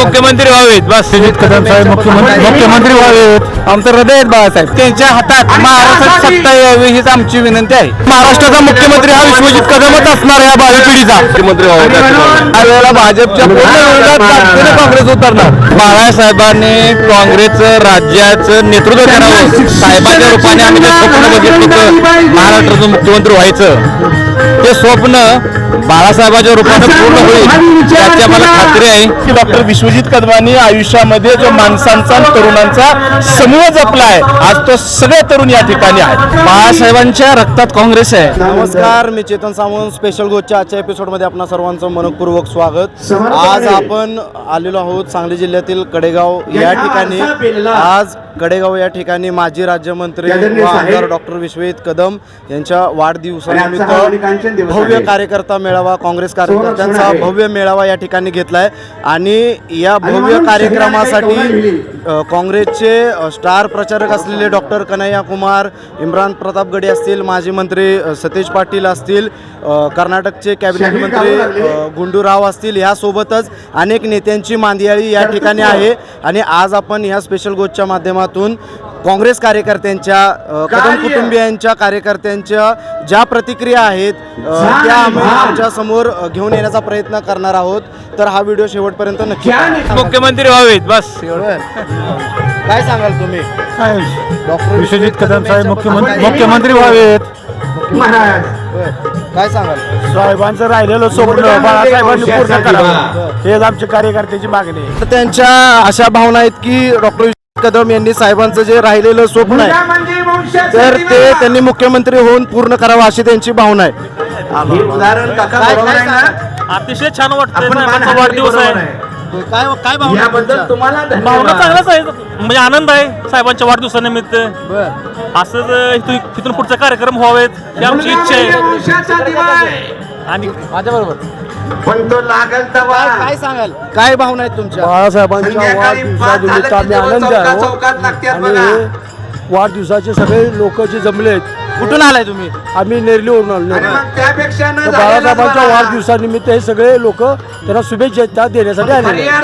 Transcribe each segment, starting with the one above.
मुख्यमंत्री व्हावेत बस. कदम साहेब मुख्यमंत्री मुख्यमंत्री व्हावेत. आमचं हृदय आहेत बाळासाहेब. त्यांच्या हातात महाराष्ट्रात सत्ता यावी हीच आमची विनंती आहे. महाराष्ट्राचा मुख्यमंत्री हा विश्वजित कदमच असणार या भावी पिढीचा. मुख्यमंत्री यावेळेला भाजपच्या पूर्ण विरोधात ताकदीने काँग्रेस उतरणार. बाळासाहेबांनी काँग्रेसचं राज्याचं नेतृत्व करावं. साहेबांच्या रूपाने आम्ही जे स्वप्न बघितलं होतं महाराष्ट्राचं मुख्यमंत्री व्हायचं. ते स्वप्न बाळासाहेबांच्या रूपाने पूर्ण होईल. याची आम्हाला खात्री आहे की डॉक्टर विश्वजित कदमांनी आयुष्यामध्ये जो माणसांचा आणि तरुणांचा समूह जपला आहे आज तो सगळे तरुण या ठिकाणी आहेत. बाळासाहेबांच्या रक्तात काँग्रेस आहे. नमस्कार मी चेतन सावंत स्पेशल गोष्टच्या आजच्या एपिसोडमध्ये आपणा सर्वांचं मनपूर्वक स्वागत. आज आपण आलेलो आहोत सांगली जिल्ह्यातील कडेगाव या ठिकाणी. आज कडेगाव या ठिकाणी माजी राज्यमंत्री व आमदार डॉक्टर विश्वजित कदम यांच्या वाढदिवसानिमित्त भव्य कार्यकर्ता मेळावा काँग्रेस कार्यकर्त्यांचा भव्य मेळावा या ठिकाणी घेतलाय. आणि या भव्य कार्यक्रमासाठी काँग्रेसचे स्टार प्रचारक असलेले डॉक्टर कन्हैया कुमार इम्रान प्रताप गडे असतील माजी मंत्री अ, सतीश पाटील असतील कर्नाटकचे कॅबिनेट मंत्री गुंडूराव असतील ह्यासोबतच अनेक नेत्यांची मांदियाळी या ठिकाणी आहे. आणि आज आपण ह्या स्पेशल गोष्टच्या माध्यमातून काँग्रेस कार्यकर्त्यांच्या कदम कुटुंबियांच्या कार्यकर्त्यांच्या ज्या प्रतिक्रिया आहेत त्या आम्ही आमच्यासमोर घेऊन येण्याचा प्रयत्न करणार आहोत. तर हा व्हिडिओ शेवटपर्यंत नक्की पहा. मुख्यमंत्री व्हावेत बस. बरं. काय सांगाल तुम्ही? डॉक्टर विश्वजित कदम साहेब मुख्यमंत्री मुख्यमंत्री व्हावेत. काय सांगाल? साहेबांचं राहिलेलं स्वप्न बाळासाहेबांनी पूर्ण करावं. हेच आमच्या कार्यकर्त्याची मागणी आहे. तर त्यांच्या अशा भावना आहेत की डॉक्टर कदम यांनी साहेबांचं जे राहिलेलं स्वप्न आहे तर ते त्यांनी मुख्यमंत्री होऊन पूर्ण करावं अशी त्यांची भावना आहे. सांगाल? अतिशय छान वाटतंय साहेबांचा वाढदिवस आहे. काय काय भावना? भावना चांगलाच आहे. म्हणजे आनंद आहे साहेबांच्या वाढदिवसानिमित्त. बरं. असंच अं, इथून तिथून पुढचे कार्यक्रम व्हावेत ही आमची इच्छा आहे. आणि काय काय सांगाल? काय भावना आहेत तुमच्या? बाळासाहेबांच्या वाढदिवसानिमित्त आम्ही आनंद आहोत. आणि वाढदिवसाचे सगळे लोक जे जमले आहेत कुठून आलाय तुम्ही? आम्ही नेरलीवरून आलो. तर बाळासाहेबांच्या वाढदिवसानिमित्त हे सगळे लोक त्यांना शुभेच्छा देण्यासाठी आलेले आहेत.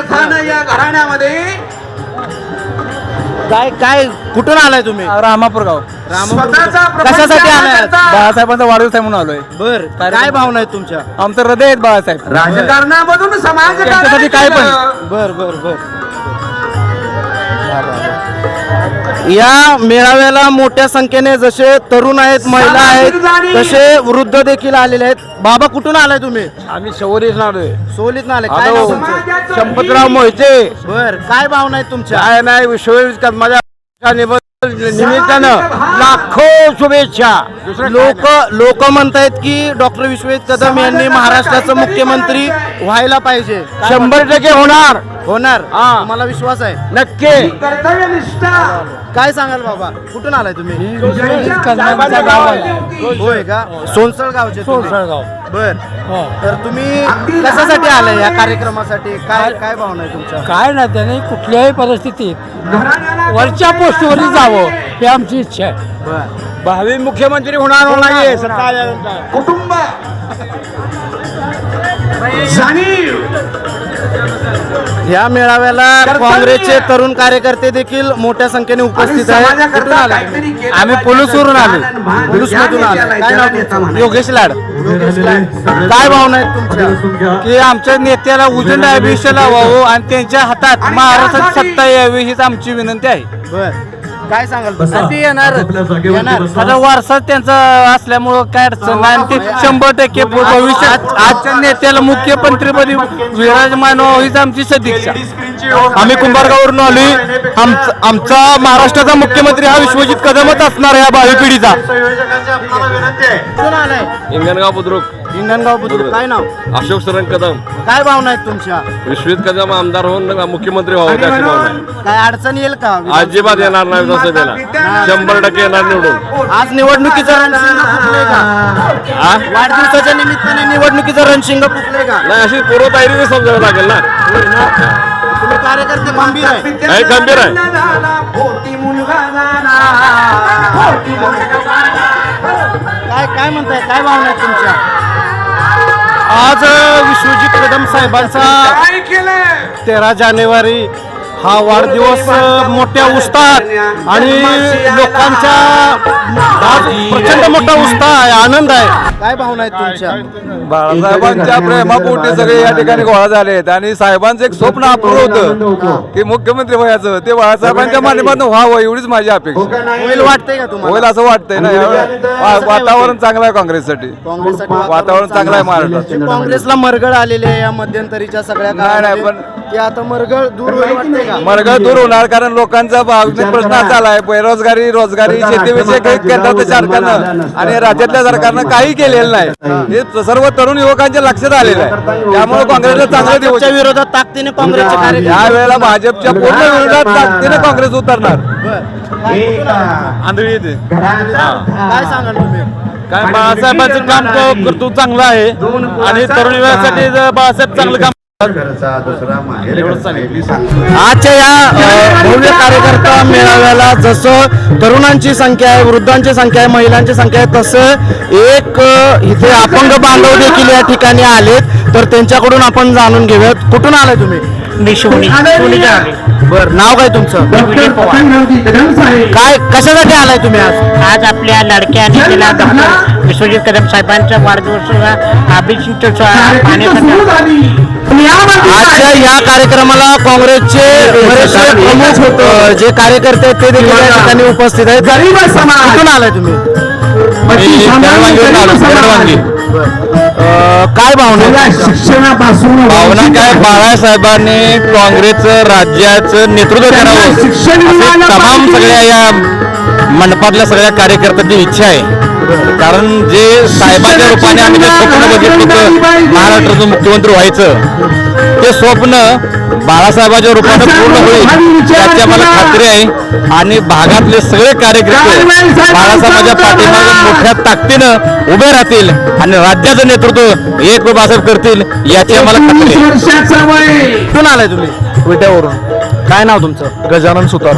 काय काय कुठून आलाय तुम्ही? रामापूर गाव. कशासाठी आलाय? बाळासाहेबांचा वाढदिवस आहे म्हणून आलोय. बर काय भावना आहेत तुमच्या? आमचं हृदय आहेत बाळासाहेब. राजकारणामधून समाज त्यांच्यासाठी काय पण. बर बर बर. या मेळाव्याला मोठ्या संख्येने जसे तरुण आहेत महिला आहेत तसे वृद्ध देखील आलेले आहेत. बाबा कुठून आलाय तुम्ही? आम्ही सवरीस आलोय सोलीत आले काय नाव तुमचं? संपतराव मोहिते. बर काय भावना आहेत तुमच्या? काय नाही विश्वजित कदमाच्या निमित्तानं लाखो शुभेच्छा. लोक लोक म्हणतायत की डॉक्टर विश्वजित कदम यांनी महाराष्ट्राचं मुख्यमंत्री व्हायला पाहिजे. शंभर टक्के होणार. होणार. हा. मला विश्वास आहे? नक्की. काय सांगाल बाबा? कुठून आलाय तुम्ही. होय का? सोनसळ गावचे? सोनसळगाव. बर. हो. तर तुम्ही कशासाठी आलाय या कार्यक्रमासाठी? काय काय भावना आहे तुमच्या? काय ना त्याने कुठल्याही परिस्थितीत वरच्या पोस्टवर जावं ही आमची इच्छा आहे. भावी मुख्यमंत्री होणार सत्ता आल्यानंतर. कुटुंब. जाणीव. या मेळाव्याला काँग्रेसचे तरुण कार्यकर्ते देखील मोठ्या संख्येने उपस्थित आहेत. कुठून आलाय तुम्ही? आम्ही पोलूसवरून आलो. पोलूसमधून आलो. काय नाव तुमचं? योगेश लाड. योगेश लाड. काय भावना आहेत तुमच्या? की आमच्या नेत्याला उजंड आयुष्य लावावं आणि त्यांच्या हातात महाराष्ट्रात सत्ता यावी हीच आमची विनंती आहे. बर. काय सांगाल ती येणार. येणार. आता वारसा त्यांचा असल्यामुळं काय अडचण नाही. आणि ते शंभर टक्के भविष्यात आजच्या नेत्याला मुख्यमंत्रीपदी विराजमान व्हावं हीच आमची सदिच्छा. आम्ही कुंभारगाववरून आलोय. आमचा आमचा महाराष्ट्राचा मुख्यमंत्री हा विश्वजित कदमच असणार या भावी पिढीचा. हिंगणगाव बुद्रुक. हिंगणगाव बुद्रुक काय नाव? अशोक सरन कदम. काय भावना आहेत तुमच्या? विश्वित कदम आमदार होऊन मुख्यमंत्री व्हावं त्याची भावना. काय अडचण येईल का? अजिबात येणार नाही विधानसभेला. शंभर टक्के येणार निवडून. आज निवडणुकीचं रणशिंग फुटलंय का? वाढदिवसाच्या निमित्ताने निवडणुकीचं रणशिंग फुटलंय का? नाही अशी पूर्वतयारी समजावं लागेल ना. तुम्ही कार्यकर्ते गंभीर आहे. गंभीर आहे. काय काय म्हणताय? काय भावना आहेत तुमच्या? आज विश्वजित कदम साहेबांचा तेरा जानेवारी हा वाढदिवस मोठ्या उत्साहात आणि लोकांच्या प्रचंड मोठा उत्साह आहे आनंद आहे. काय भावना आहेत तुमच्या? बाळासाहेबांच्या प्रेमापोटी सगळे या ठिकाणी गोळा झाले आहेत आणि साहेबांचं एक स्वप्न अपूर्ण होतं की मुख्यमंत्री व्हायचं. ते बाळासाहेबांच्या माध्यमातून व्हावं एवढीच माझी अपेक्षा. होईल वाटतंय का होईल असं वाटतंय ना. वातावरण चांगलं आहे काँग्रेससाठी. वातावरण चांगलं आहे महाराष्ट्रात. काँग्रेसला मरगळ आलेली आहे या मध्यंतरीच्या सगळ्या नाही, नाही, काळामध्ये. ते आता मरगळ दूर होईल वाटतंय का? मर्ग दूर होणार कारण लोकांचा भावनिक प्रश्न असा आलाय बेरोजगारी रोजगारी शेतीविषयक काही केंद्राच्या सरकारनं आणि राज्यातल्या सरकारनं काही केलेलं नाही. हे सर्व तरुण युवकांच्या लक्षात आलेलं आहे. त्यामुळे काँग्रेसला चांगलं दिवस विरोधात ताकदीने काँग्रेसचे या वेळेला भाजपच्या पूर्ण विरोधात ताकदीने काँग्रेस उतरणार. आंधळी येते. काय सांगाल तुम्ही? काय बाळासाहेबांचं काम कर्तृत्व चांगलं आहे. आणि तरुण युवकांसाठी बाळासाहेब चांगलं काम आजच्या या भव्य कार्यकर्ता मेळाव्याला जसं तरुणांची संख्या आहे वृद्धांची संख्या आहे महिलांची संख्या आहे तसं एक इथे अपंग बांधव देखील या ठिकाणी आलेत. तर त्यांच्याकडून आपण जाणून घेऊयात. कुठून आलाय तुम्ही? बर नाव काय तुमचं? काय कशासाठी आलाय तुम्ही आज? आज आपल्या लाडक्या नेत्याला डॉक्टर विश्वजित कदम साहेबांचा वाढदिवस अभिषिक्त पाहण्यासाठी आजच्या या कार्यक्रमाला काँग्रेसचे बरेचसे प्रमुख अ, जे कार्यकर्ते आहेत ते देखील या ठिकाणी उपस्थित आहेत. कुठून आलाय तुम्ही? अ, काय भावना? शिक्षणापासून भावना काय? बाळासाहेबांनी काँग्रेसचं राज्याचं नेतृत्व करावं. अशी तमाम सगळ्या या मंडपातल्या सगळ्या कार्यकर्त्यांची इच्छा आहे. कारण जे साहेबांच्या रूपाने आम्ही जे स्वप्न बघितलं होतं महाराष्ट्राचं मुख्यमंत्री व्हायचं ते स्वप्न बाळासाहेबांच्या रूपानं पूर्ण होईल याची आम्हाला खात्री आहे. आणि भागातले सगळे कार्यकर्ते बाळासाहेबांच्या पाठीमागे मोठ्या ताकदीनं उभे राहतील आणि राज्याचं नेतृत्व एक बाळासाहेब करतील याची आम्हाला खात्री आहे. कुठून आलाय तुम्ही? विट्यावरून. काय नाव तुमचं? गजानन सुतार.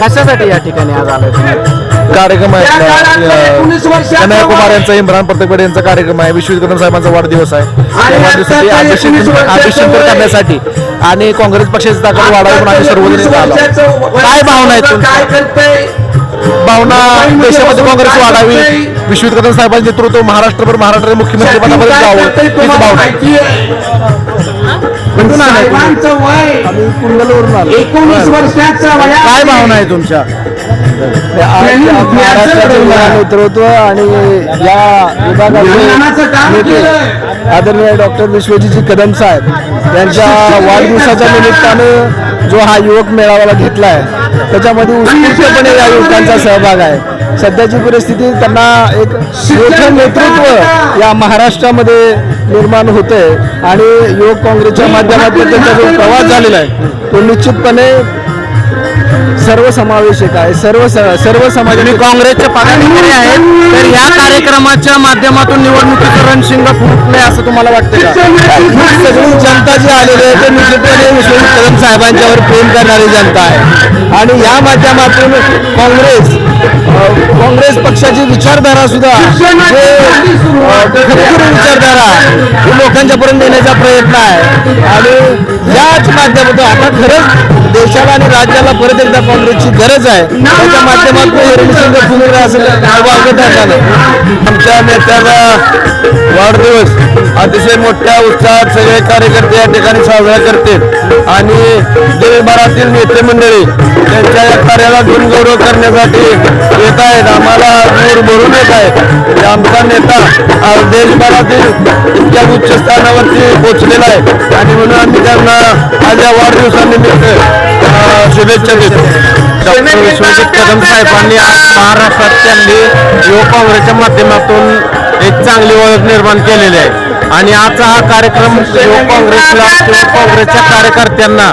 कशासाठी या ठिकाणी आज आलाय तुम्ही? कार्यक्रम वर्षाचं कन्याकुमार वय. यांचा इम्रान प्रत्येकपडे यांचा कार्यक्रम आहे. विश्वजित कदम साहेबांचा वाढदिवस आहे. वाढदिवसासाठी अभिषेक. करण्यासाठी आणि काँग्रेस पक्षाची ताकद वाढावी म्हणून आम्ही सर्वजण आलो. काय भावना आहेत तुमच्या? काय करतंय? भावना देशामध्ये काँग्रेस वाढावी विश्वजित कदम साहेबांचे नेतृत्व महाराष्ट्रभर महाराष्ट्र मुख्यमंत्री पदापर्यंत जावं हीच भावना. आहे. आहे एकोणीस वर्षाचं काय भावना आहे तुमच्या? नेतृत्व? आणि या केलं आदरणीय डॉक्टर विश्वजीतजी कदम साहेब. यांच्या वाढदिवसाच्या निमित्तानं जो हा युवक मेळाव्याला घेतला आहे त्याच्यामध्ये उत्स्फूर्तपणे या युवकांचा सहभाग आहे. सध्याची परिस्थिती त्यांना एक मोठं नेतृत्व या महाराष्ट्रामध्ये निर्माण होते आणि युवक काँग्रेसच्या माध्यमातून त्यांचा जो प्रवास झालेला आहे तो निश्चितपणे सर्वसमावेशक आहे सर्व सर्व समाज तुम्ही काँग्रेसचे पदाधिकारी आहेत तर या कार्यक्रमाच्या माध्यमातून निवडणुकीचं रणशिंग फुटलंय असं तुम्हाला वाटतं का? सगळी जनता जी आलेली आहे ते निश्चितपणे विश्वजित कदम साहेबांच्यावर प्रेम करणारी जनता आहे. आणि या माध्यमातून काँग्रेस काँग्रेस पक्षाची विचारधारा सुद्धा विचारधारा ही लोकांच्या पर्यंत नेण्याचा प्रयत्न आहे. आणि याच माध्यमातून आता खरंच देशाला आणि राज्याला परत एकदा काँग्रेसची गरज आहे. त्याच्या माध्यमातून हे असं आहे आमच्या नेत्याला वाढदिवस अतिशय मोठ्या उत्साहात सगळे कार्यकर्ते या ठिकाणी साजरा करतील. आणि देशभरातील नेते मंडळी त्यांच्या या कार्याला गुणगौरव करण्यासाठी येत आहेत. आम्हाला दूर भरून येत आहेत. म्हणजे आमचा नेता आज देशभरातील इतक्या उच्च स्थानावरती पोहोचलेला आहे. आणि म्हणून आम्ही त्यांना आज या वाढदिवसानिमित्त शुभेच्छा देतो. डॉक्टर विश्वजित कदम साहेबांनी आज महाराष्ट्रात त्यांनी युवक काँग्रेसच्या माध्यमातून एक चांगली ओळख निर्माण केलेली आहे. आणि आजचा हा कार्यक्रम युवक काँग्रेसला किंवा काँग्रेसच्या कार्यकर्त्यांना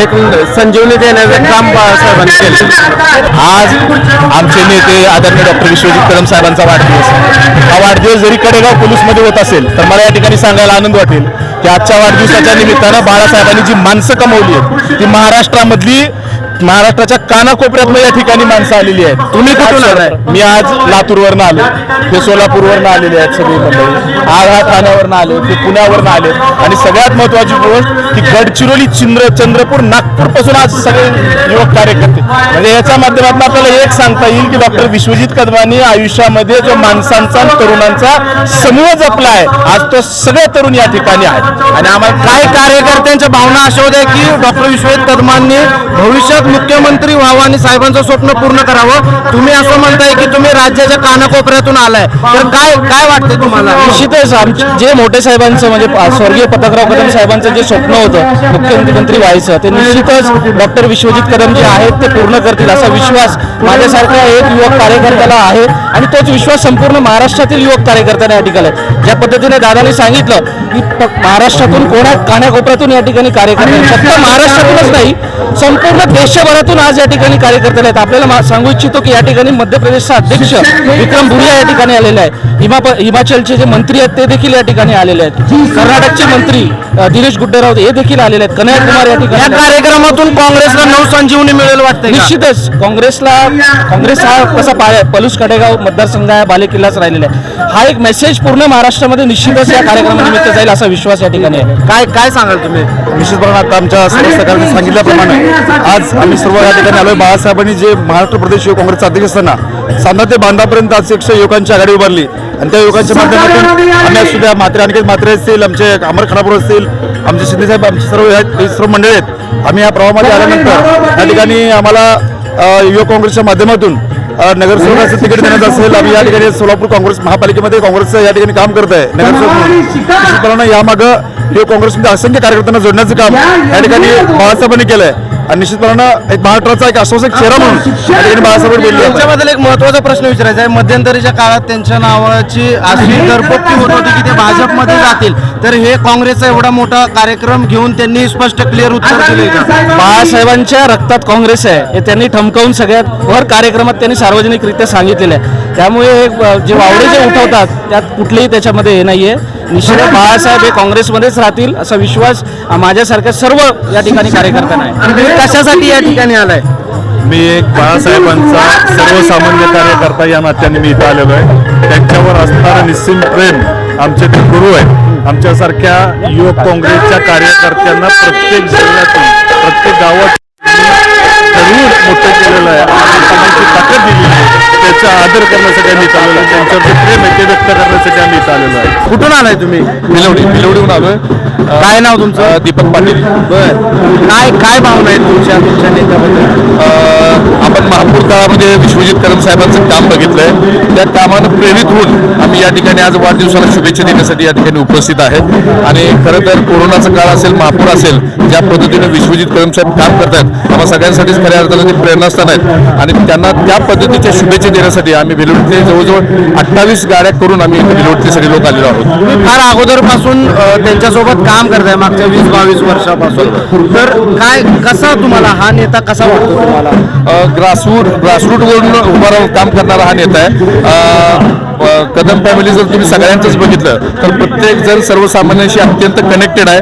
एक संजीवनी देण्याचं काम बाळासाहेबांनी केलं. आज आमचे नेते आदरणीय डॉक्टर विश्वजित कदम साहेबांचा वाढदिवस हा वाढदिवस जरी कडेगाव पोलीसमध्ये होत असेल तर मला या ठिकाणी सांगायला आनंद वाटेल की आजच्या वाढदिवसाच्या निमित्तानं बाळासाहेबांनी जी माणसं कमवली आहेत ती महाराष्ट्रामधली महाराष्ट्राच्या कानाकोपऱ्यातनं या ठिकाणी माणसं आलेली आहेत. तुम्ही कुठून आलाय? मी आज लातूरवरनं आलो. ते सोलापूरवरनं आलेले आहेत सगळी मंडळी. आज हा ठाण्यावरनं आले ते पुण्यावरनं आले. आणि सगळ्यात महत्वाची गोष्ट की गडचिरोली चंद्र चंद्रपूर नागपूरपासून आज सगळे युवक कार्यकर्ते. म्हणजे याच्या माध्यमातून आपल्याला एक सांगता येईल की डॉक्टर विश्वजित कदमांनी आयुष्यामध्ये जो माणसांचा तरुणांचा समूह जपला आहे आज तो सगळे तरुण या ठिकाणी आहेत. आणि आम्हाला काही कार्यकर्त्यांच्या भावना अशा होत्या की डॉक्टर विश्वजित कदमांनी भविष्यात मुख्यमंत्री व्हावं आणि साहेबांचं स्वप्न पूर्ण करावं. तुम्ही असं म्हणताय की तुम्ही राज्याच्या कानाकोपऱ्यातून आलाय. तर काय काय वाटतंय तुम्हाला? निश्चितच जे मोठे साहेबांचं म्हणजे स्वर्गीय पतकराव कदम साहेबांचं जे स्वप्न होतं मुख्यमंत्री व्हायचं ते निश्चितच डॉक्टर विश्वजित कदम जे आहेत ते पूर्ण करतील असा विश्वास माझ्यासारख्या एक युवक कार्यकर्त्याला आहे. आणि तोच विश्वास संपूर्ण महाराष्ट्रातील युवक कार्यकर्त्यांना या ठिकाणी ज्या पद्धतीने दादाने सांगितलं की महाराष्ट्रातून कोणा कानाकोपऱ्यातून या ठिकाणी कार्यकर्ते फक्त महाराष्ट्रातूनच नाही संपूर्ण देश देशभरातून आज या ठिकाणी कार्यकर्ते आहेत. आपल्याला सांगू इच्छितो की या ठिकाणी मध्य प्रदेशचा अध्यक्ष विक्रम भुरिया या ठिकाणी आलेला आहे. हिमा हिमाचलचे जे मंत्री आहेत ते देखील या ठिकाणी आलेले आहेत. कर्नाटकचे मंत्री दिनेश गुड्डेराव हे देखील आलेले आहेत. कन्याकुमार या या ठिकाणी कार्यक्रमातून काँग्रेसला नवसंजीवनी मिळेल वाटतंय का? निश्चितच काँग्रेसला काँग्रेस हा कसा पाय पलूस कडेगाव मतदारसंघ आहे बालेकिल्लाच राहिलेला आहे. हा एक मेसेज पूर्ण महाराष्ट्रामध्ये निश्चितच या कार्यक्रमानिमित्त जाईल असा विश्वास या ठिकाणी आहे. काय काय सांगाल तुम्ही? निश्चितपणे आता आमच्या सर्व सहकार्यांनी सांगितल्याप्रमाणे आज आम्ही सर्व या ठिकाणी आलोय. बाळासाहेबांनी जे महाराष्ट्र प्रदेश युवक काँग्रेसचे अध्यक्ष असताना सांधा ते बांधापर्यंत आज एकशे युवकांची आघाडी उभारली. आणि त्या युवकांच्या माध्यमातून आम्ही असू द्या मात्रे अनिकेत मात्रे असतील आमचे अमर खणापूर असतील आमचे शिंदे साहेब आमचे सर्व सर्व मंडळी आहेत. आम्ही या प्रवाहामध्ये आल्यानंतर या ठिकाणी आम्हाला युवक काँग्रेसच्या माध्यमातून नगरसेवकाचं तिकीट देण्यात असेल आम्ही या ठिकाणी सोलापूर काँग्रेस महापालिकेमध्ये काँग्रेसचं या ठिकाणी काम करत आहे. नगरसेवक यामागं युवक काँग्रेसमध्ये असंख्य कार्यकर्त्यांना जोडण्याचं काम या ठिकाणी बाळासाहेबांनी केलंय. आणि निश्चितपणानं एक महाराष्ट्राचा एक आश्वासक चेहरा म्हणून बाळासाहेब बोलले त्यांच्याबद्दल एक महत्त्वाचा प्रश्न विचारायचा आहे. मध्यंतरीच्या काळात त्यांच्या नावाची अशी दरपोक्ती होत होती की ते भाजपमध्ये जातील. तर हे काँग्रेसचा एवढा मोठा कार्यक्रम घेऊन त्यांनी स्पष्ट क्लिअर उत्तर दिले. बाळासाहेबांच्या रक्तात काँग्रेस आहे. हे त्यांनी ठमकावून सगळ्यात भर कार्यक्रमात त्यांनी सार्वजनिकरित्या सांगितलेलं आहे. त्यामुळे हे, जे वावडे जे उठवतात त्यात कुठलेही त्याच्यामध्ये हे नाहीये. निश्चितच बाळासाहेब हे काँग्रेसमध्येच राहतील असा विश्वास माझ्यासारख्या सर्व या ठिकाणी कार्यकर्त्यांना आहे. कशासाठी या ठिकाणी आलाय? मी एक बाळासाहेबांचा सर्वसामान्य कार्यकर्ता या नात्याने मी इथं आलेलो आहे. त्यांच्यावर असणारं निस्सीम प्रेम आमचे ते गुरु आहेत. आमच्यासारख्या युवक काँग्रेसच्या कार्यकर्त्यांना प्रत्येक जिल्ह्यातून प्रत्येक गावात ठरवून मोठं केलेलं आहे. आणि त्यांनी जी ताकद दिलेली आहे. त्याचा आदर करण्यासाठी आम्ही आलेलो आहे. त्यांच्यावर जे प्रेम आहे ते व्यक्त करण्यासाठी आम्ही आलेलो आहे. कुठून आलाय तुम्ही? मिलवडी मिलवडीहून आलोय. काय नाव तुमचं? दीपक पाटील. बर. काय काय भावना आहेत तुमच्या तुमच्या नेत्याबद्दल? आपण महापूर काळामध्ये विश्वजित कदम साहेबांचं काम बघितलंय. त्या कामानं प्रेरित होऊन आम्ही या ठिकाणी आज वाढदिवसाला शुभेच्छा देण्यासाठी या ठिकाणी उपस्थित आहेत. आणि खरं तर कोरोनाचा काळ असेल महापूर असेल ज्या पद्धतीने विश्वजित कदम साहेब काम करतात आम्हाला सगळ्यांसाठीच खऱ्या अर्थानं ते प्रेरणास्थान आहेत. आणि त्यांना त्या पद्धतीच्या शुभेच्छा देण्यासाठी आम्ही भिलवडीतले जवळजवळ अठ्ठावीस गाड्या करून आम्ही सगळे लोक आलेलो आहोत. फार अगोदरपासून त्यांच्यासोबत काम करताय मागच्या वीस बावीस वर्षापासून. तर काय कसा तुम्हाला हा नेता कसा वाटतो तुम्हाला? ग्रासरूट ग्रासरूटवरून उभा राहून काम करणारा हा नेता आहे. कदम फॅमिली जर तुम्ही सगळ्यांचंच बघितलं तर प्रत्येक जण सर्वसामान्यांशी अत्यंत कनेक्टेड आहे.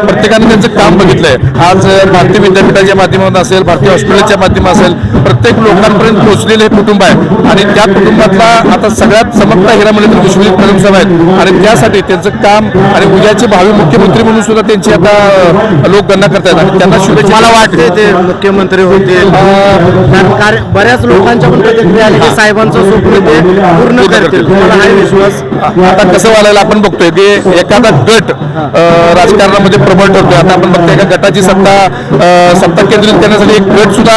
प्रत्येकाने त्यांचं काम बघितलंय. आज अ, भारतीय विद्यापीठाच्या माध्यमातून असेल भारतीय हॉस्पिटलच्या माध्यम असेल प्रत्येक लोकांपर्यंत पोहोचलेले हे कुटुंब आहे. आणि त्या कुटुंबातला आता सगळ्यात चमकता हिरा म्हणजे विश्वजित कदम साहेब आहेत. आणि त्यासाठी त्यांचं काम आणि उद्याचे भावी मुख्यमंत्री म्हणून सुद्धा त्यांची आता लोक गणना करतायत आणि त्यांना शुभेच्छा मला वाटते ते मुख्यमंत्री कार्य- बऱ्याच लोकांच्या पण प्रतिक्रिया साहेबांचं स्वप्न ते पूर्ण करतील. तुम्हाला विश्वास? आता कसं व्हायला आपण बघतोय ते एखादा गट राजकारणामध्ये प्रबळ ठरतोय. आता आपण बघतोय एका गटाची सत्ता सत्ता केंद्रित करण्यासाठी एक गट सुद्धा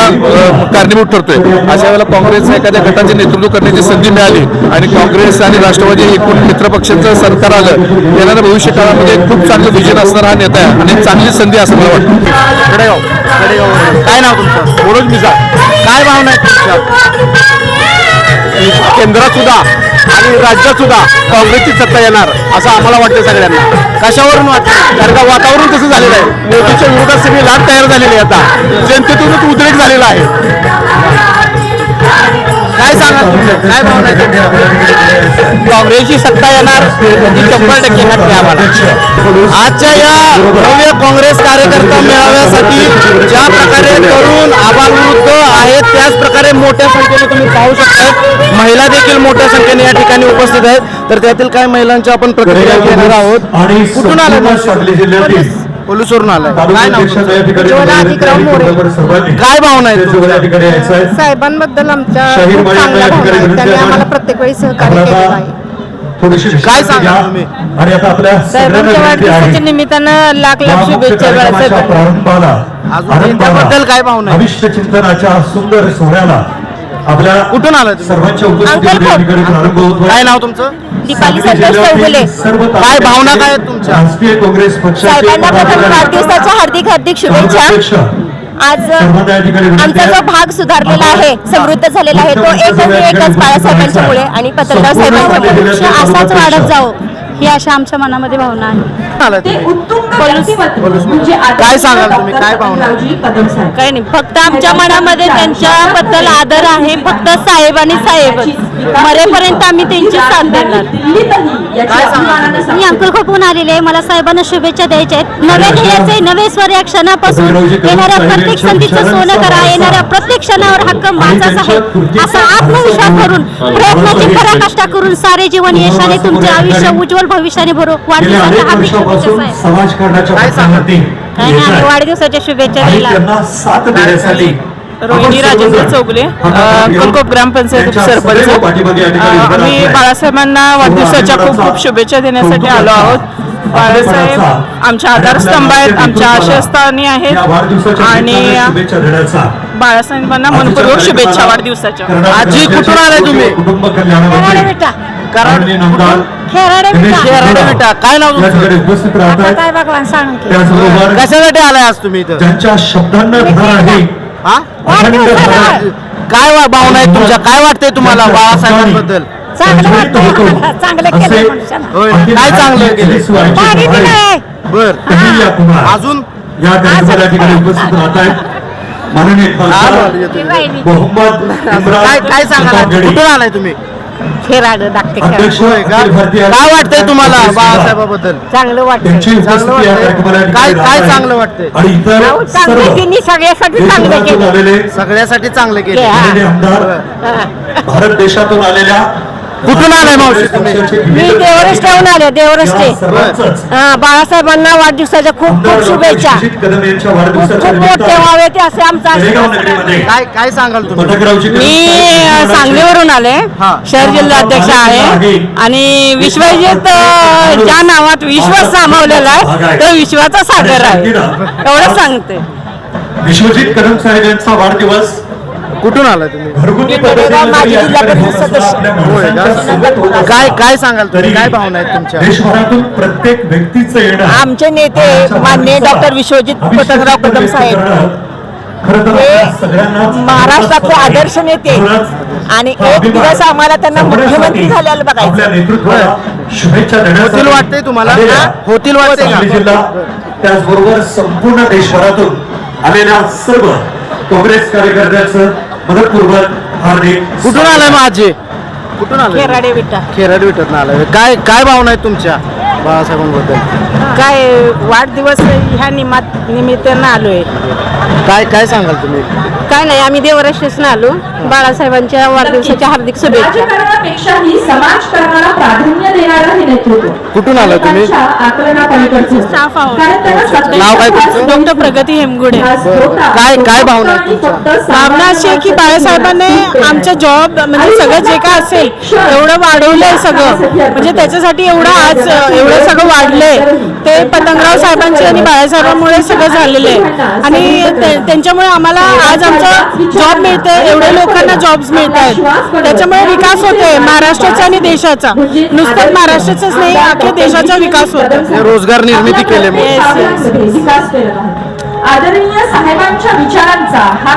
कारणीभूत ठरतोय. अशा वेळेला काँग्रेसला एखाद्या गटाचे नेतृत्व करण्याची संधी मिळाली आणि काँग्रेस आणि राष्ट्रवादी एकूण मित्रपक्षाचं सरकार आलं येणाऱ्या भविष्य काळामध्ये खूप चांगलं विजन असणारा हा नेता आहे आणि चांगली संधी असं मला वाटतं. कडेगाव काय नाव तुमचं? मनोज मिसा काय भावना आहेत तुमच्या? केंद्रात सुद्धा आणि राज्यात सुद्धा काँग्रेसची सत्ता येणार असं आम्हाला वाटतं सगळ्यांना. कशावरून वाटतं? कारण का वातावरण तसं झालेलं आहे. मोदीच्या विरोधात सगळी लाट तयार झालेली आहे आता. जनतेतूनच उद्रेक झालेला आहे. काय सांगा काय भावना काँग्रेसची सत्ता येणार ही शंभर टक्के खात्री आम्हाला. आजच्या या भव्य काँग्रेस कार्यकर्ता मेळाव्यासाठी ज्या प्रकारे तरुण आबालवृद्ध आहेत त्याच प्रकारे मोठ्या संख्येने तुम्ही पाहू शकता महिला देखील मोठ्या संख्येने या ठिकाणी उपस्थित आहेत. तर त्यातील काही महिलांच्या आपण प्रतिक्रिया घेणार आहोत. आणि कुठून आलाय पोलिसवरून आलाय काय नाव काय भावना आहे साहेबांबद्दल आमच्या खूप चांगल्या भावना आहेत त्यांनी. आम्हाला प्रत्येक वेळी सहकार्य केलेलं आहे काय सांगा. तुम्ही? आणि आता आपल्या साहेबांच्या वाढदिवसाच्या निमित्तानं लाख लाख शुभेच्छा त्याबद्दल काय भावना आहे? भविष्य चिंतनाच्या सुंदर सोहळ्याला आपल्या कुठून तुम्ही? सर्वांच्या. काय नाव तुमचं दीपाली संतोष चौगुले. काय भावना काय आहेत तुमच्या? राष्ट्रीय काँग्रेस पक्षाचे साहेबांना प्रथम वाढदिवसाच्या हार्दिक हार्दिक शुभेच्छा. आज आमचा जो. भाग सुधारलेला आहे समृद्ध झालेला आहे तो एकच एकच बाळासाहेबांच्यामुळे आणि पत्रकार साहेबांच्यामुळे असाच वाढत जाओ ही अशा आमच्या मनामध्ये भावना आहे. आलाय तुम्ही? काय सांगाल तुम्ही? काय? काही नाही फक्त आमच्या मनामध्ये त्यांच्याबद्दल आदर आहे फक्त साहेब आणि साहेबच. मरेपर्यंत आम्ही त्यांची साथ देणार. मी अंकुल खोपून आलेले आहे मला साहेबांना शुभेच्छा द्यायच्या आहेत. नवे ध्येयाचे नवे स्वर या क्षणापासून येणाऱ्या प्रत्येक संधीचं सोनं करा येणाऱ्या प्रत्येक क्षणावर हक्क माझाच आहे असा आत्मविश्वास करून प्रयत्नाची पराकाष्ठा करून सारे जीवन यशाने तुमचे आयुष्य उज्ज्वल भविष्याने भरू वाढदिवसाच्या अनेक हार्दिक शुभेच्छा वर्षापासून साहेब समाज करण्याच्या काय नाही. वाढदिवसाच्या शुभेच्छा आणि दिला त्यांना साथ देण्यासाठी रोहिणी राजेंद्र चौगुले कलकोप ग्रामपंचायत सरपंच अ, आम्ही बाळासाहेबांना वाढदिवसाच्या खूप खूप शुभेच्छा देण्यासाठी आलो आहोत. बाळासाहेब आमच्या आधारस्तंभ आहेत आमच्या आशयस्थानी आहेत. आणि बाळासाहेबांना मनपूर्वक शुभेच्छा वाढदिवसाच्या. आजी, कुठून आलाय तुम्ही? कुटुंब खेराडे कल्याणामध्ये खेराडे खेराडे काय नाव या तुमचं? ठिकाणी उपस्थित आता राहतात. काय बघला सांग की. त्याचबरोबर कशासाठी आलाय आज तुम्ही इथं? ज्यांच्या शब्दांना धार आहे. हा? काय वा- भावना आहेत तुमच्या? काय वाटतंय तुम्हाला बाळासाहेबांबद्दल? चांगलं. आम्हाला. चांगलं केलं. होय काय चांगलं केलं पाणी दिलंय. बर. अजून? या कार्यक्रमाला या ठिकाणी उपस्थित राहत आहेत माननीय खासदार. मोहम्मद इम्रान काय काय सांगाल प्रतापगडी, कुठून आलाय तुम्ही? खेराडे धाकटे खेराडे. होय का? काय वाटतंय तुम्हाला बाळासाहेबाबद्दल? चांगलं वाटतं चांगलं वाटतंय? काय- काय. चांगलं वाटतंय? आणि इतर अहो, चांगलं त्यांनी सगळ्यासाठी चांगलं केलं. सगळ्यासाठी चांगलं केलं. आमदार भारत देशातून आलेल्या कुठून आलाय मावशी तुम्ही? मी देवरस्तेहून आले देवरस्ते या सर्वांचंच हा, बाळासाहेबांना वाढदिवसाच्या खूप खूप शुभेच्छा. विश्वजित कदम यांच्या खूप मोठे व्हावे ते असे आमचा काय काय सांगाल तुम्ही? मी सांगलीवरून आले. हा. शहर जिल्हाध्यक्ष आहे. आणि विश्वजित ज्या नावात विश्वास सामावलेला आहे तो विश्वाचा सागर आहे. एवढं सांगते. विश्वजित कदम साहेब यांचा वाढदिवस कुठून आलाय तुम्ही? घरगुती पद्धतीने जरी सदस्य. होय का? होत काय काय सांगाल तुम्ही? काय भावना आहेत तुमच्या? देशभरातून प्रत्येक व्यक्तीचं येणं आमचे नेते माणसाला डॉक्टर विश्वजित पतंगराव कदम साहेब. हे महाराष्ट्राचे आदर्श नेते आणि एक दिवस आम्हाला त्यांना मुख्यमंत्री झालेलं बघायचं. शुभेच्छा होतील वाटतंय तुम्हाला? होतील वाटतंय का? जिल्हा त्याचबरोबर संपूर्ण देशभरातून आलेल्या सर्व काँग्रेस कार्यकर्त्यांचं मनपूर्वक हार्दिक कुठून आलाय मग आजी? कुठून आलाय? खेराडे विटा. खेराड विटत आलाय. काय काय भावना आहेत तुमच्या बाळासाहेबांबद्दल? काय वाढदिवस ह्या निमात निमित्तानं आलोय. काय काय सांगाल तुम्ही? काय नाही आम्ही देवराष्ट्रीसन आलो. बाळासाहेबांच्या वाढदिवसाच्या हार्दिक शुभेच्छा. राजकारणापेक्षाही समाजकारणाला प्राधान्य देणारं हे नेतृत्व. कुठून आला तुम्ही? अनेकांच्या आकलनापलीकडचं असतं. स्टाफ आहोत. कारण त्यांना सत्तेचा नाव काय तुमचं? डॉक्टर प्रगती हेमगुडे. होता. काय- काय भावना आणि? फक्त भावना अशी आहे की बाळासाहेबांनी आमच्या जॉब म्हणजे सगळं जे काय असेल एवढं वाढवलंय सगळं. म्हणजे त्याच्यासाठी एवढं आज अ, एवढं सगळं वाढलंय. ते पतंगराव साहेबांचे आणि बाळासाहेबांमुळे सगळं झालेलं आहे. आणि त्यांच्यामुळे आम्हाला आज आमचा जॉब मिळते एवढ्या लोकांना जॉब्स मिळत आहेत त्याच्यामुळे विकास होतोय महाराष्ट्राचा आणि देशाचा. नुसतं महाराष्ट्राचाच नाही अख्ख्या देशाचा विकास होतो हे रोजगार निर्मिती आहे. आदरणीय साहेबांच्या विचारांचा हा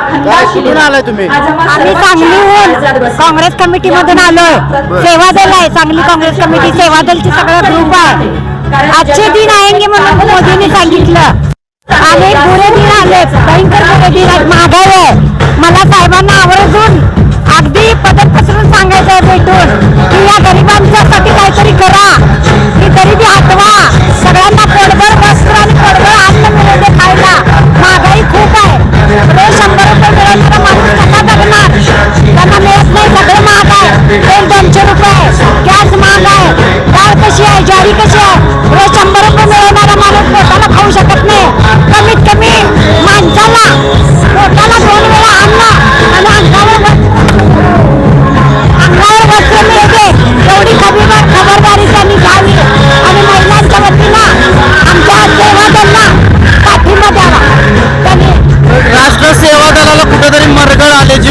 आलाय तुम्ही? आम्हा सांगलीहून. काँग्रेस कमिटी मधून आलोय. सेवा दल आहे सांगली काँग्रेस कमिटी सेवा दलची सगळं ग्रुप आहे. अच्छे दिन आएंगे म्हणून मोदींनी सांगितलं. अनेक बुरे दिन आले भयंकर बुरे दिन आहेत महागाई आहे. मला साहेबांना आवर्जून अगदी बदल पसरून सांगायचं आहे भेटून की या गरिबांच्यासाठी काहीतरी करा. ही गरिबी हटवा सगळ्यांना पोटभर वस्त्र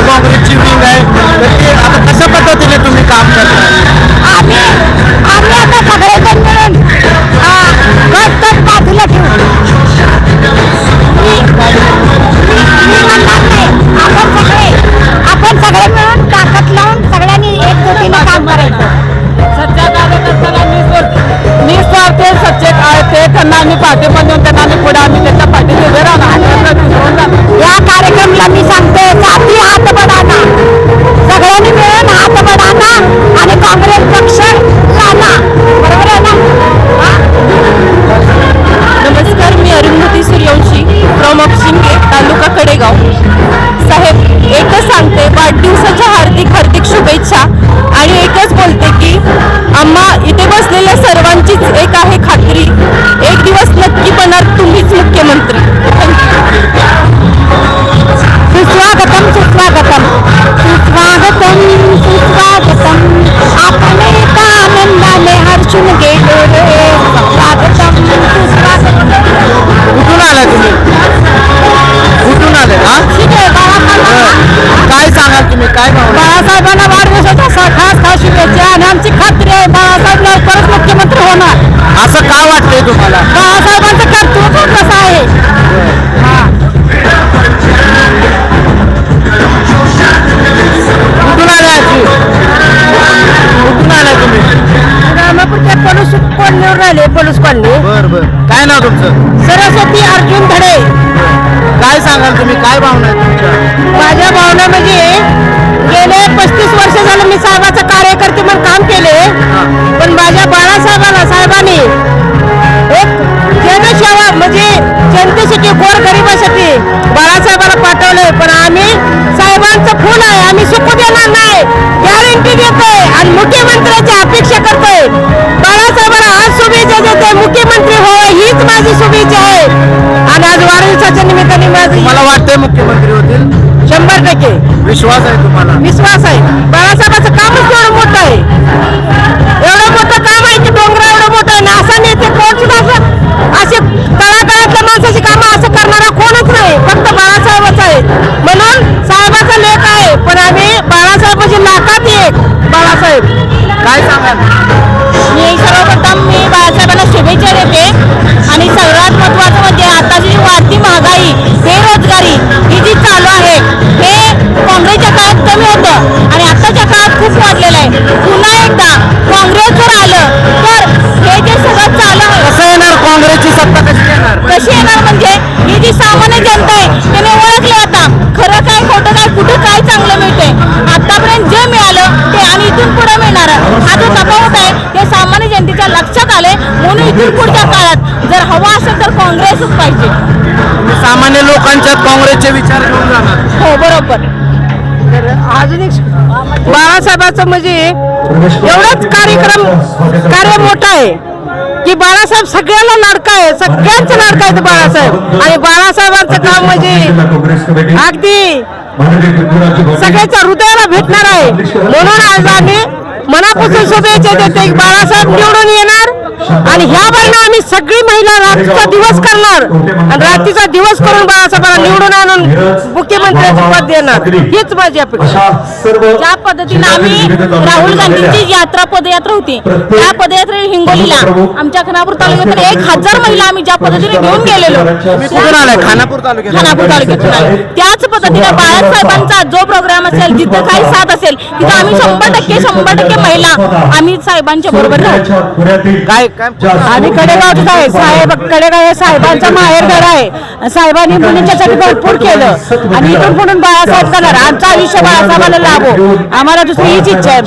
काँग्रेसची विंग आहे. तर ते आता कशा पद्धतीने तुम्ही काम करता? सुस्वागतम सुस्वागतम। सुस्वागतम सुस्वागतम। आपण एका आनंदाने हर्षून गेलो रे स्वागतम सुस्वागतम। कुठून आला तुम्ही? कुठून आले हा काय सांगाल तुम्ही? काय बाळासाहेबांना वाढदिवसाच्या खास खास शुभेच्छा आणि आमची खात्री आहे बाळासाहेब लवकरच मुख्यमंत्री होणार. असं का वाटतंय तुम्हाला? बाळासाहेबांचं कर्तृत्व कसं आहे? रामापूरच्या पोलीस कॉलनीवर राहिले पोलीस कॉलनी बर बर. काय नाव तुमचं? सरस्वती अर्जुन धडे. काय सांगाल तुम्ही? काय भावना आहे तुमच्या? माझ्या भावना म्हणजे गेले पस्तीस वर्ष झालं मी साहेबाचं कार्यकर्ते म्हणून काम केले पण माझ्या बाळासाहेबाला साहेबांनी एक जनसेवा म्हणजे जनतेसाठी गोर गरिबासाठी बाळासाहेबाला मुख्यमंत्री हो हीच माझी शुभेच्छा आहे. आणि आज वाढदिवसाच्या निमित्ताने माझी मला वाटतंय मुख्यमंत्री होतील? शंभर टक्के. विश्वास आहे तुम्हाला? विश्वास आहे. बाळासाहेबाचं कामच एवढं मोठं आहे. एवढं मोठं काम आहे की डोंगर एवढं मोठं आहे. ना असं नेते कोण सुद्धा असं असे तळागाळातल्या माणसाची कामं असं करणारा कोणच नाही. फक्त बाळासाहेबच आहे. म्हणून साहेबाचा लेख आहे. पण आम्ही बाळासाहेब म्हणजे लाखात एक बाळासाहेब. काय सांगाल? आणि सर्वप्रथम मी बाळासाहेबांना शुभेच्छा देते. आणि सगळ्यात महत्त्वाचं म्हणजे आताची जी वाढती महागाई सामान्य लोकांच्या काँग्रेसचे विचार घेऊन जाणार. हो बरोबर. तर अजून एक बाळासाहेबाचं म्हणजे एवढाच कार्यक्रम कार्य मोठा आहे की बाळासाहेब सगळ्यांना लाडका आहे सगळ्यांचं लाडका आहे बाळासाहेब. आणि बाळासाहेबांचं काम म्हणजे अगदी सगळ्याच्या हृदयाला भेटणार आहे. म्हणून आज आम्ही मनापासून शुभेच्छा देते. बाळासाहेब निवडून येणार आणि ह्या बारीनं आम्ही सगळी महिला रात्रीचा दिवस करणार. आणि रात्रीचा दिवस करून बाळासाहेबांना निवडून आणून मुख्यमंत्र्याचं पद देणार. हीच माझी अपेक्षा. ज्या पद्धतीनं आम्ही राहुल गांधींची यात्रा पदयात्रा होती. त्या पदयात्रे हिंगोलीला आमच्या खानापूर तालुक्यात एक हजार महिला आम्ही ज्या पद्धतीने घेऊन गेलेलो. खानापूर तालुक्यात खानापूर तालुक्यातून. त्याच पद्धतीने बाळासाहेबांचा जो प्रोग्राम असेल जिथं काही साथ असेल तिथं आम्ही शंभर टक्के शंभर टक्के महिला आम्ही साहेबांच्या बरोबर राहू. काय काय आणि कडेगावचं आहे साहेब कडेगाव हे साहेबांचा माहेरघर आहे. साहेबांनी मुलींच्यासाठी भरपूर केलं. आणि इथून पुढून बाळासाहेब करणार. आमचं आयुष्य बाळासाहेबाला लाभो. आम्हाला दुसरी हीच इच्छा आहे.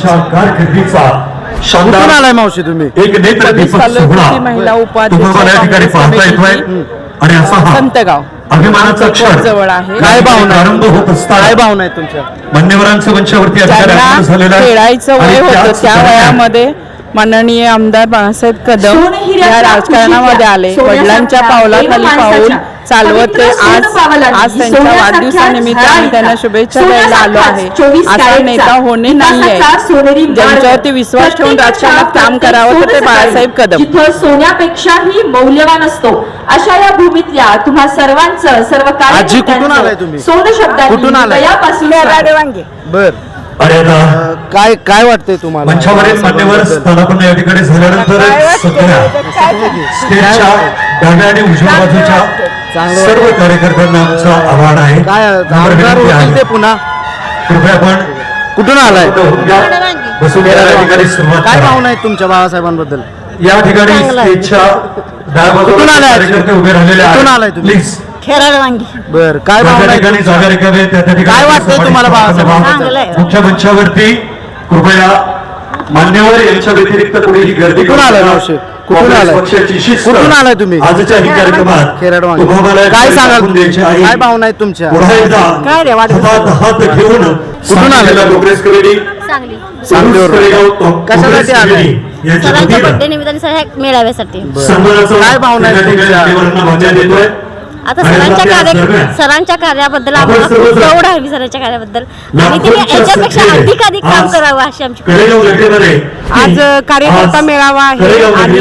शानदार आलाय मावशी तुम्ही? एक नेत्र दीपक सोहळा महिला उपाध्यक्ष तुम्हाला या ठिकाणी पाहता येतोय. आणि असा हा संतगाव. अभिमानाचा क्षण. जवळ आहे. काय भावना आहे? प्रारंभ होत काय असताना भावना आहे तुमच्या? मान्यवरांचं मंचावरती झालेलं आहे. खेळायचं वय आणि होतं त्या वयामध्ये माननीय आमदार बाळासाहेब कदम या राजकारणामध्ये आले. वडिलांच्या पावलाखाली पाऊल चालवत ते आज आज त्यांच्या वाढदिवसानिमित्त आम्ही त्यांना शुभेच्छा द्यायला आलो आहे. असा नेता होणे नाही आहे. ज्यांच्यावरती विश्वास ठेवून राजकारणात काम करावं तर ते बाळासाहेब कदम. सोन्यापेक्षाही मौल्यवान असतो अशा या भूमीतल्या तुम्हा सर्वांचं सर्व तुम्ही? सोनं शब्दांनी बर. आणि आता काय काय वाटतंय तुम्हाला? मंचावरील मान्यवर स्थानापन्न या ठिकाणी झाल्यानंतर सध्या स्टेजच्या डाव्या आणि उजव्या बाजूच्या सर्व कार्यकर्त्यांना आमचा आव्हान आहे. काय नम्र आमदार विनंती होतील आहे. पुन्हा? कृपया आपण कुठून आलाय? होऊन घ्या. बसून घ्या. या ठिकाणी सुरुवात काय करा. भावना आहेत तुमच्या बाळासाहेबांबद्दल? या ठिकाणी स्टेजच्या डाव्या बाजूला कुठून आलाय? कार्यकर्ते उभे राहिलेले कुठून आलाय आहेत तुम्ही? प्लीज खेळाडू वांगी बर काय त्या भावना आहे ठिकाणी तुमच्या? जागा रिकामी आहेत, त्या त्या ठिकाणी काय वाटतंय तुम्हाला समाधी बाळासाहेब? स्थापना मुख्य मंचावरती कृपया मान्यवर यांच्या व्यतिरिक्त कोणीही गर्दी कुठून आलाय. मावशी? कुठून काँग्रेस आलाय? पक्षाची शिस्त कुठून आलाय तुम्ही? आजच्या ही कार्यक्रमात खेराड वांगी. तुम्हाला या काय सांगाल द्यायची? आहे. काय भावना आहेत तुमच्या पुन्हा एकदा काय रे, वाढदिवस? हातात हात घेऊन कुठून आलेला? सांगलीला काँग्रेस कमिटी सांगली सांगलीवरून. कडेगाव काँग्रेस कशासाठी आलाय? कमिटी यांच्या सरांच्या वतीनं बर्थडे निमित्ताने सर मेळाव्यासाठी सन्मानाचं काय भावना आहेत त्या ठिकाणी तुमच्या? मान्यवरांना मान्य देतोय आता सरांच्या कार्य सरांच्या कार्याबद्दल आपण आम्हाला खूप गौरव आहे सरांच्या कार्याबद्दल. आणि तिने याच्यापेक्षा अधिक अधिक काम करावं अशी आमची आज कार्यकर्ता मेळावा आहे आणि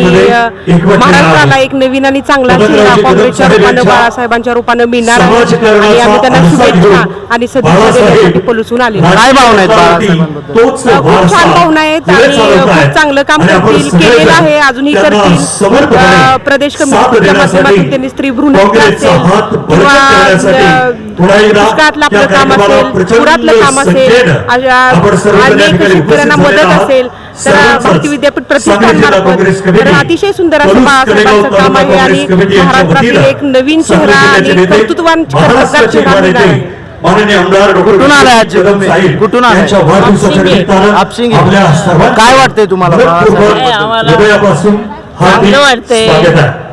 महाराष्ट्राला. एक नवीन आणि चांगला चेहरा काँग्रेसच्या रूपानं बाळासाहेबांच्या रूपानं मिळणार आणि आम्ही त्यांना शुभेच्छा आणि सदिच्छा बाळासाहेब देण्यासाठी पोलूसून आले काय भावना आहेत खूप छान भावना आहेत आणि खूप. चांगलं काम करतील केलेलं आहे अजूनही करतील. प्रदेश कमिटीच्या माध्यमातून त्यांनी स्त्री भ्रूण हात शेतकऱ्यांना मदत. असेल तर विद्यापीठ अतिशय सुंदर असं बाळासाहेबांचं काम आहे आणि महाराष्ट्रातील एक नवीन चेहरा आणि चेहरा माननीय आमदार कुठून कुठून आपशिंगे. काय वाटतंय तुम्हाला? वाटतंय. स्वागत आहे.